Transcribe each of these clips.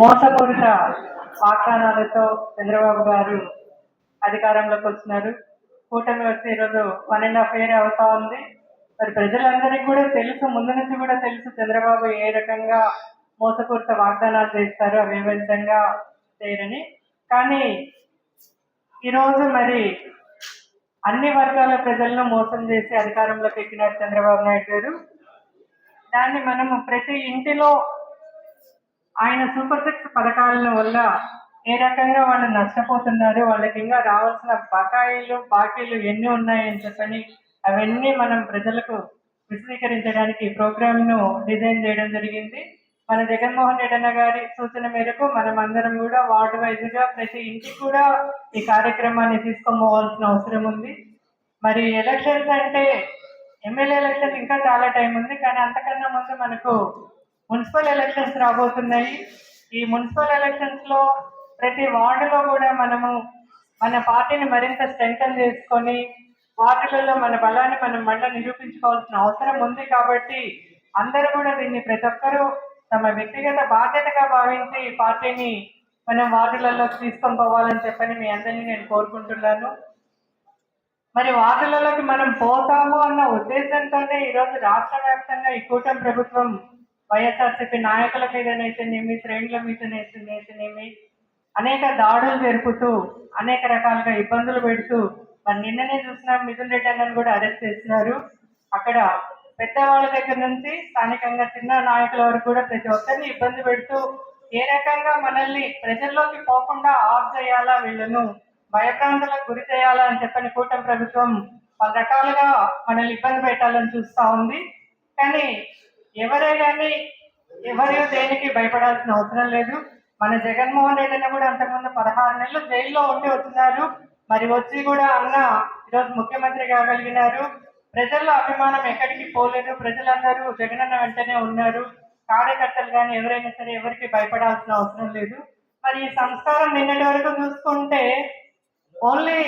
మోసపూరిత వాగ్దానాలతో చంద్రబాబు గారు అధికారంలోకి వచ్చినారు. కూటమి వచ్చి ఈరోజు వన్ అండ్ హాఫ్ ఇయర్ అవుతా ఉంది. మరి ప్రజలందరికీ కూడా తెలుసు ముందు నుంచి కూడా తెలుసు చంద్రబాబు ఏ రకంగా మోసపూరిత వాగ్దానాలు చేస్తారు అవి ఏ విధంగా చేయరని. కానీ ఈరోజు మరి అన్ని వర్గాల ప్రజలను మోసం చేసి అధికారంలోకి ఎక్కినారు చంద్రబాబు నాయుడు గారు. దాన్ని మనము ప్రతి ఇంటిలో ఆయన సూపర్ సిక్స్ పథకాల వల్ల ఏ రకంగా వాళ్ళు నష్టపోతున్నారు వాళ్ళకి ఇంకా రావాల్సిన బకాయిలు బాకీలు ఎన్ని ఉన్నాయని చెప్పని అవన్నీ మనం ప్రజలకు విశదీకరించడానికి ఈ ప్రోగ్రామ్ను డిజైన్ చేయడం జరిగింది. మన జగన్మోహన్ రెడ్డి అన్న గారి సూచన మేరకు మనం అందరం కూడా వార్డు వైజ్గా ప్రతి ఇంటికి కూడా ఈ కార్యక్రమాన్ని తీసుకొని పోవాల్సిన అవసరం ఉంది. మరి ఎలక్షన్స్ అంటే ఎమ్మెల్యే ఎలక్షన్ ఇంకా చాలా టైం ఉంది కానీ అంతకన్నా ముందు మనకు మున్సిపల్ ఎలక్షన్స్ రాబోతున్నాయి. ఈ మున్సిపల్ ఎలక్షన్స్లో ప్రతి వార్డులో కూడా మనము మన పార్టీని మరింత స్ట్రెంగ్తన్ చేసుకొని వార్డులలో మన బలాన్ని మనం మళ్ళీ నిరూపించుకోవాల్సిన అవసరం ఉంది కాబట్టి అందరూ కూడా దీన్ని ప్రతి ఒక్కరూ తమ వ్యక్తిగత బాధ్యతగా భావించి ఈ పార్టీని మనం వార్డులలో తీసుకొని పోవాలని చెప్పని మీ అందరినీ నేను కోరుకుంటున్నాను. మరి వార్డులలోకి మనం పోతాము అన్న ఉద్దేశంతోనే ఈరోజు రాష్ట్ర వ్యాప్తంగా ఈ కూటమి ప్రభుత్వం వైఎస్ఆర్సీపీ నాయకుల మీదనైతేనేమి శ్రేణుల మీదనైతేనేమి అనేక దాడులు జరుపుతూ అనేక రకాలుగా ఇబ్బందులు పెడుతూ మరి నిన్ననే చూసిన మిథున్ రెడ్డి అన్నను కూడా అరెస్ట్ చేసినారు. అక్కడ పెద్దవాళ్ళ దగ్గర నుంచి స్థానికంగా చిన్న నాయకుల వరకు కూడా ప్రతి ఒక్కరిని ఇబ్బంది పెడుతూ ఏ రకంగా మనల్ని ప్రజల్లోకి పోకుండా ఆఫ్ చేయాలా వీళ్ళను భయభ్రాంతులకు గురి చేయాలా అని చెప్పని కూటమి ప్రభుత్వం పలు రకాలుగా మనల్ని ఇబ్బంది పెట్టాలని చూస్తూ ఉంది. కానీ ఎవరే కానీ ఎవరు దేనికి భయపడాల్సిన అవసరం లేదు. మన జగన్మోహన్ రెడ్డి అన్న కూడా అంతకుముందు పదహారు నెలలు జైల్లో ఉండి వచ్చినారు మరి వచ్చి కూడా అన్న ఈరోజు ముఖ్యమంత్రి కాగలిగినారు. ప్రజల్లో అభిమానం ఎక్కడికి పోలేదు. ప్రజలందరూ జగనన్న వెంటనే ఉన్నారు. కార్యకర్తలు కానీ ఎవరైనా సరే ఎవరికి భయపడాల్సిన అవసరం లేదు. మరి ఈ సంస్కారం నిన్నటి వరకు చూసుకుంటే ఓన్లీ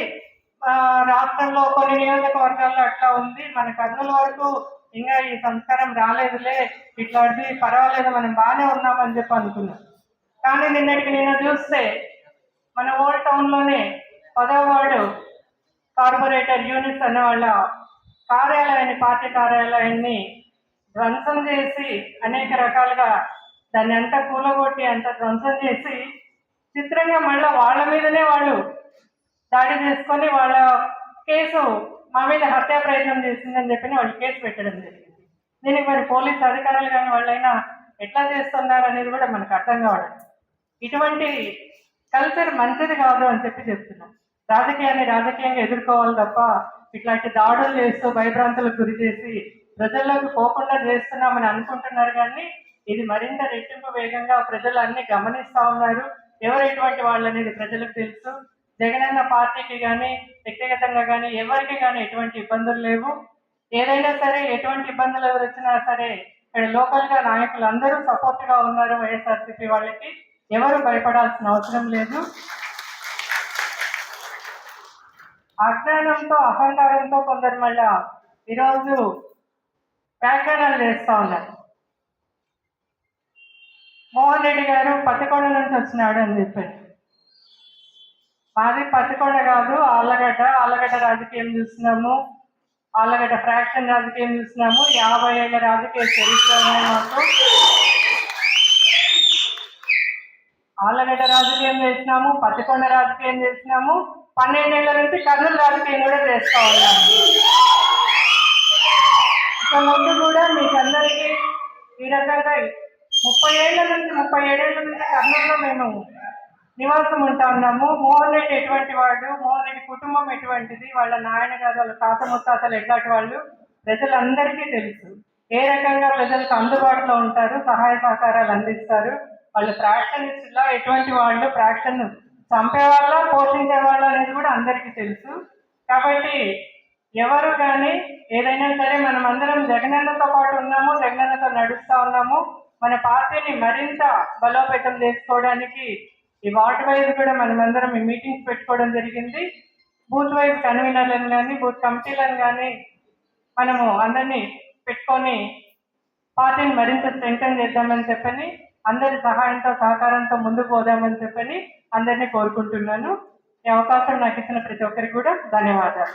రాష్ట్రంలో కొన్ని నియోజకవర్గాల్లో అట్లా ఉంది. మన కర్నూలు వరకు ఇంకా ఈ సంస్కారం రాలేదులే. ఇట్లాంటి పర్వాలేదు మనం బాగానే ఉన్నామని చెప్పి అనుకున్నాం. కానీ నిన్నటికి నిన్న చూస్తే మన ఓల్డ్ టౌన్లోనే పదవ వార్డు కార్పొరేటర్ యూనిట్స్ అనే వాళ్ళ కార్యాలయాన్ని పార్టీ కార్యాలయాన్ని ధ్వంసం చేసి అనేక రకాలుగా దాన్ని అంతా కూలగొట్టి అంత ధ్వంసం చేసి చిత్రంగా మళ్ళీ వాళ్ళ మీదనే వాళ్ళు దాడి చేసుకొని వాళ్ళ కేసు మా మీద హత్యా ప్రయత్నం చేసిందని చెప్పి వాళ్ళు కేసు పెట్టడం జరిగింది. దీనికి మరి పోలీస్ అధికారులు కానీ వాళ్ళైనా ఎట్లా చేస్తున్నారు అనేది కూడా మనకు అర్థం కావడం. ఇటువంటి కల్చర్ మంచిది కాదు అని చెప్పి చెప్తున్నాం. రాజకీయాన్ని రాజకీయంగా ఎదుర్కోవాలి తప్ప ఇట్లాంటి దాడులు చేస్తూ భయభ్రాంతులకు గురి చేసి ప్రజల్లోకి పోకుండా చేస్తున్నామని అనుకుంటున్నారు కానీ ఇది మరింత రెట్టింపు వేగంగా ప్రజలు అన్ని గమనిస్తా ఉన్నారు. ఎవరు ఎటువంటి వాళ్ళు అనేది ప్రజలకు తెలుసు. జగనన్న పార్టీకి కానీ వ్యక్తిగతంగా కానీ ఎవరికి కానీ ఎటువంటి ఇబ్బందులు లేవు. ఏదైనా సరే ఎటువంటి ఇబ్బందులు ఎవరు వచ్చినా సరే ఇక్కడ లోకల్గా నాయకులు అందరూ సపోర్ట్గా ఉన్నారు వైఎస్ఆర్సీపీ వాళ్ళకి. ఎవరు భయపడాల్సిన అవసరం లేదు. అజ్ఞానంతో అహంకారంతో కొందరు మళ్ళా ఈరోజు వ్యాఖ్యానాలు చేస్తా ఉన్నారు. మోహన్ రెడ్డి గారు పత్తికొండ నుంచి వచ్చినాడు అని చెప్పారు. మాది పత్తికొండ కాదు ఆళ్ళగడ్డ. ఆళ్ళగడ్డ రాజకీయం చూస్తున్నాము. ఆళ్ళగడ్డ ఫ్రాక్షన్ రాజకీయం చూస్తున్నాము. యాభై ఏళ్ళ రాజకీయ చరిత్ర మాకు ఆళ్ళగడ్డ రాజకీయం చేసినాము పత్తికొండ రాజకీయం చేసినాము పన్నెండేళ్ళ నుంచి కర్నూలు రాజకీయం కూడా చేస్తా ఉన్నాము. ఇక ముందు కూడా మీకు అందరికీ ఈ రకంగా ముప్పై ఏళ్ళ నుంచి ముప్పై ఏడేళ్ళ నుంచి కర్నూలులో మేము నివాసం ఉంటా ఉన్నాము. మోహన్ రెడ్డి ఎటువంటి వాడు? మోహన్ రెడ్డి కుటుంబం ఎటువంటిది? వాళ్ళ నాయన గారు వాళ్ళ తాత ముత్తాతలు ఎట్లాంటి వాళ్ళు? ప్రజలందరికీ తెలుసు. ఏ రకంగా ప్రజలకు అందుబాటులో ఉంటారు? సహాయ సహకారాలు అందిస్తారు? వాళ్ళు ప్రాక్షనిస్టులా ఎటువంటి వాళ్ళు? ప్రాక్షన్ చంపేవాళ్ళ? పోషించే వాళ్ళ అనేది కూడా అందరికీ తెలుసు. కాబట్టి ఎవరు కానీ ఏదైనా సరే మనం అందరం జగనన్నతో పాటు ఉన్నాము జగనన్నతో నడుస్తూ ఉన్నాము. మన పార్టీని మరింత బలోపేతం చేసుకోవడానికి ఈ వార్డు వైజ్ కూడా మనం అందరం ఈ మీటింగ్స్ పెట్టుకోవడం జరిగింది. బూత్ వైజ్ కన్వీనర్లను కానీ బూత్ కమిటీలను కానీ మనము అందరినీ పెట్టుకొని పార్టీని మరింత స్ట్రెంగ్తన్ చేద్దామని చెప్పని అందరి సహాయంతో సహకారంతో ముందుకు పోదామని చెప్పని అందరినీ కోరుకుంటున్నాను. ఈ అవకాశం నాకు ఇచ్చిన ప్రతి ఒక్కరికి కూడా ధన్యవాదాలు.